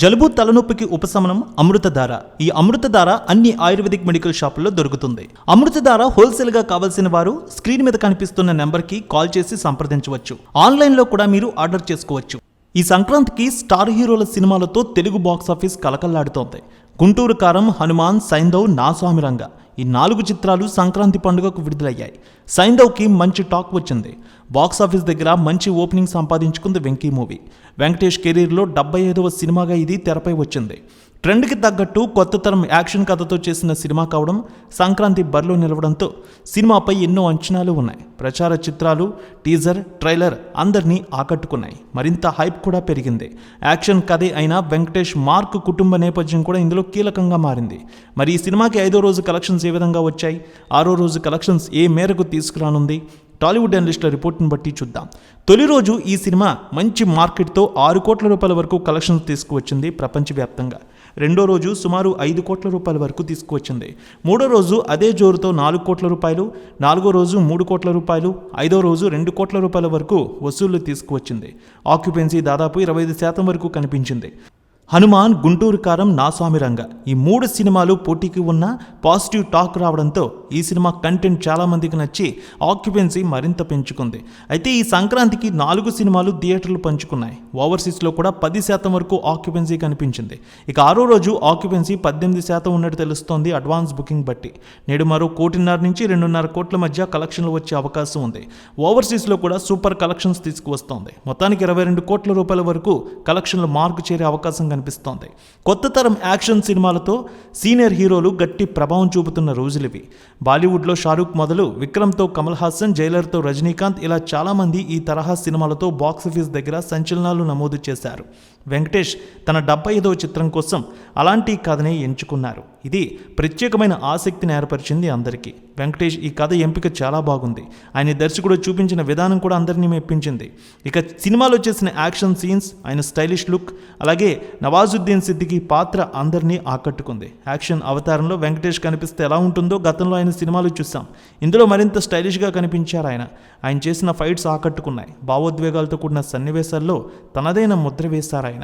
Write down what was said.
జలుబు తలనొప్పికి ఉపశమనం అమృతధార. ఈ అమృతధార అన్ని ఆయుర్వేదిక్ మెడికల్ షాపుల్లో దొరుకుతుంది. అమృతధార హోల్సేల్గా కావాల్సిన వారు స్క్రీన్ మీద కనిపిస్తున్న నెంబర్కి కాల్ చేసి సంప్రదించవచ్చు. ఆన్లైన్లో కూడా మీరు ఆర్డర్ చేసుకోవచ్చు. ఈ సంక్రాంతికి స్టార్ హీరోల సినిమాలతో తెలుగు బాక్స్ ఆఫీస్ కలకల్లాడుతోంది. గుంటూరు కారం హనుమాన్ సైంధవ్ నాస్వామి రంగ. ఈ నాలుగు చిత్రాలు సంక్రాంతి పండుగకు విడుదలయ్యాయి. సైంధవ్కి మంచి టాక్ వచ్చింది. బాక్స్ ఆఫీస్ దగ్గర మంచి ఓపెనింగ్ సంపాదించుకుంది వెంకీ మూవీ. వెంకటేష్ కెరీర్లో డెబ్బై ఐదవ సినిమాగా ఇది తెరపై వచ్చింది. ట్రెండ్కి తగ్గట్టు కొత్త తరం యాక్షన్ కథతో చేసిన సినిమా కావడం సంక్రాంతి బరిలో నిలవడంతో సినిమాపై ఎన్నో అంచనాలు ఉన్నాయి. ప్రచార చిత్రాలు టీజర్ ట్రైలర్ అందరినీ ఆకట్టుకున్నాయి. మరింత హైప్ కూడా పెరిగింది. యాక్షన్ కథే అయినా వెంకటేష్ మార్క్ కుటుంబ నేపథ్యం కూడా ఇందులో కీలకంగా మారింది. మరి ఈ సినిమాకి ఐదో రోజు కలెక్షన్స్ ఏ విధంగా వచ్చాయి? ఆరో రోజు కలెక్షన్స్ ఏ మేరకు తీసుకురానుంది? టాలీవుడ్ అనలిస్టుల రిపోర్ట్ని బట్టి చూద్దాం. తొలి రోజు ఈ సినిమా మంచి మార్కెట్తో ఆరు కోట్ల రూపాయల వరకు కలెక్షన్స్ తీసుకువచ్చింది ప్రపంచవ్యాప్తంగా. రెండో రోజు సుమారు ఐదు కోట్ల రూపాయల వరకు తీసుకువచ్చింది. మూడో రోజు అదే జోరుతో నాలుగు కోట్ల రూపాయలు నాలుగో రోజు మూడు కోట్ల రూపాయలు ఐదో రోజు రెండు కోట్ల రూపాయల వరకు వసూళ్ళు తీసుకువచ్చింది. ఆక్యుపెన్సీ దాదాపు ఇరవై ఐదు శాతం వరకు కనిపించింది. హనుమాన్ గుంటూరు కారం నాస్వామిరంగ ఈ మూడు సినిమాలు పోటీకి ఉన్న పాజిటివ్ టాక్ రావడంతో ఈ సినిమా కంటెంట్ చాలామందికి నచ్చి ఆక్యుపెన్సీ మరింత పెంచుకుంది. అయితే ఈ సంక్రాంతికి నాలుగు సినిమాలు థియేటర్లు పంచుకున్నాయి. ఓవర్సీస్లో కూడా పది శాతం వరకు ఆక్యుపెన్సీ కనిపించింది. ఇక ఆరో రోజు ఆక్యుపెన్సీ పద్దెనిమిది శాతం ఉన్నట్టు తెలుస్తోంది అడ్వాన్స్ బుకింగ్ బట్టి. నేడు మరో కోటిన్నర నుంచి రెండున్నర కోట్ల మధ్య కలెక్షన్లు వచ్చే అవకాశం ఉంది. ఓవర్సీస్లో కూడా సూపర్ కలెక్షన్స్ తీసుకువస్తోంది. మొత్తానికి ఇరవై రెండు కోట్ల రూపాయల వరకు కలెక్షన్లు మార్కు చేరే అవకాశం కనిపి కొత్త తరం యాక్షన్ సినిమాలతో సీనియర్ హీరోలు గట్టి ప్రభావం చూపుతున్న రోజులివి. బాలీవుడ్లో షారూఖ్ మొదలు విక్రమ్తో కమల్ హాసన్ జైలర్తో రజనీకాంత్ ఇలా చాలామంది ఈ తరహా సినిమాలతో బాక్సాఫీస్ దగ్గర సంచలనాలు నమోదు చేశారు. వెంకటేష్ తన డెబ్బై ఐదవ చిత్రం కోసం అలాంటి కథనే ఎంచుకున్నారు. ఇది ప్రత్యేకమైన ఆసక్తిని ఏర్పరిచింది అందరికీ. వెంకటేష్ ఈ కథ ఎంపిక చాలా బాగుంది. ఆయన దర్శకుడు చూపించిన విధానం కూడా అందరినీ మెప్పించింది. ఇక సినిమాలో చేసిన యాక్షన్ సీన్స్ ఆయన స్టైలిష్ లుక్ అలాగే నవాజుద్దీన్ సిద్దికి పాత్ర అందరినీ ఆకట్టుకుంది. యాక్షన్ అవతారంలో వెంకటేష్ కనిపిస్తే ఎలా ఉంటుందో గతంలో ఆయన సినిమాలు చూసాం ఇందులో మరింత స్టైలిష్గా కనిపించారు ఆయన. ఆయన చేసిన ఫైట్స్ ఆకట్టుకున్నాయి. భావోద్వేగాలతో కూడిన సన్నివేశాల్లో తనదైన ముద్ర వేశారు ఆయన.